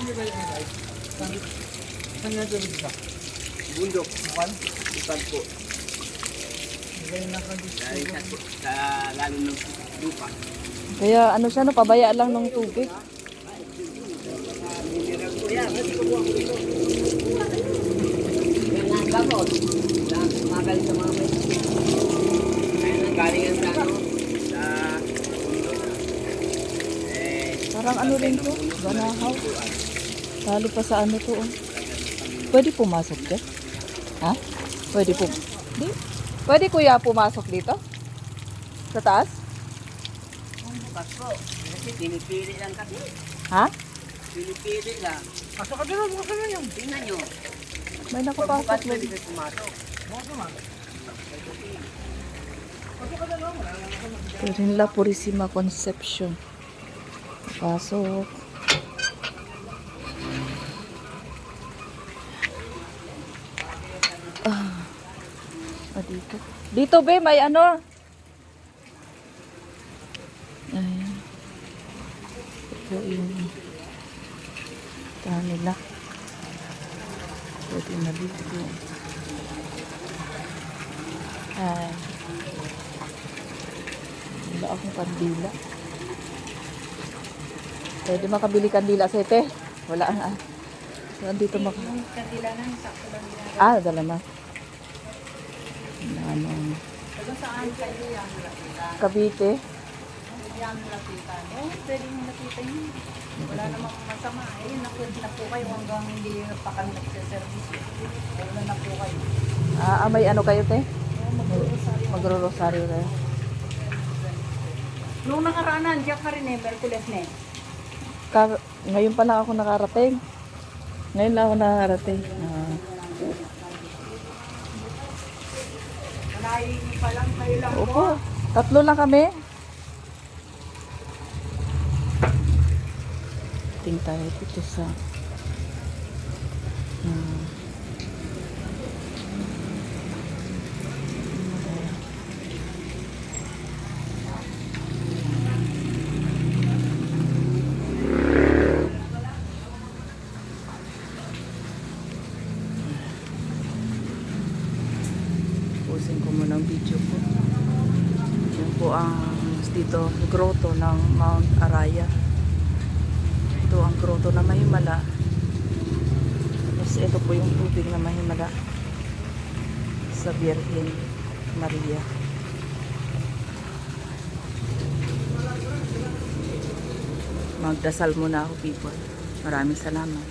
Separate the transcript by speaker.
Speaker 1: Saan nga dyan isa?
Speaker 2: Bundok.
Speaker 1: Bukan?
Speaker 2: Ipan po.
Speaker 1: Dito.
Speaker 2: Sa, sa, sa lalim ng lupa.
Speaker 3: Kaya ano siya, no, pabaya lang ng tubig.
Speaker 2: Sa sa sa. Sa
Speaker 3: Parang ano rin to, banahaw. Talo pa sa ano to, oh. Pwede pumasok dyan? Ha? Pwede po. Di? Pwede kuya pumasok dito? Sa taas?
Speaker 2: bukas po. Kasi pinipili lang kasi.
Speaker 3: Ha?
Speaker 2: Pinipili lang.
Speaker 1: Pasok ka doon, bukas na yun.
Speaker 2: Tingnan nyo.
Speaker 3: May
Speaker 2: Pag
Speaker 3: nakapasok
Speaker 2: bukas pwede kayo pumasok.
Speaker 1: Bukas naman.
Speaker 3: Perinla Purisima Conception. Pasok. Dito. Dito, be, may ano. Ayan. Ito yung kanila. Pwede na dito. Ay. Wala akong kandila. Pwede makabili kandila sa ite. Wala ah. Saan dito mak...
Speaker 4: Kandila na, sakto lang.
Speaker 3: Ah, dala na. Ano,
Speaker 4: Taga saan kayo yung lapitan?
Speaker 3: Cavite.
Speaker 4: Yung lapitan. Eh, pwede yung lapitan yun. Wala namang masama. Eh, nakwent na po kayo hanggang hindi pa kami nagsiservice. Wala na po kayo.
Speaker 3: Ah, ah, may ano kayo, te?
Speaker 4: Magpapasari.
Speaker 3: Magro-rosaryo kayo.
Speaker 4: Nung nakaraan, nandiyan ka rin eh, Merkules na eh.
Speaker 3: Ka- ngayon pa lang ako nakarating. Ngayon lang ako nakarating. Ah.
Speaker 4: Malayo pa lang kayo lang po.
Speaker 3: Opo. Tatlo lang kami. Ting tayo dito sa hmm. Pusin ko muna ang video ko. Yan po ang dito grotto ng Mount Araya. Ito ang grotto na Mahimala. Tapos ito po yung tubig na Mahimala sa Virgin Maria. Magdasal muna ako people. Maraming salamat.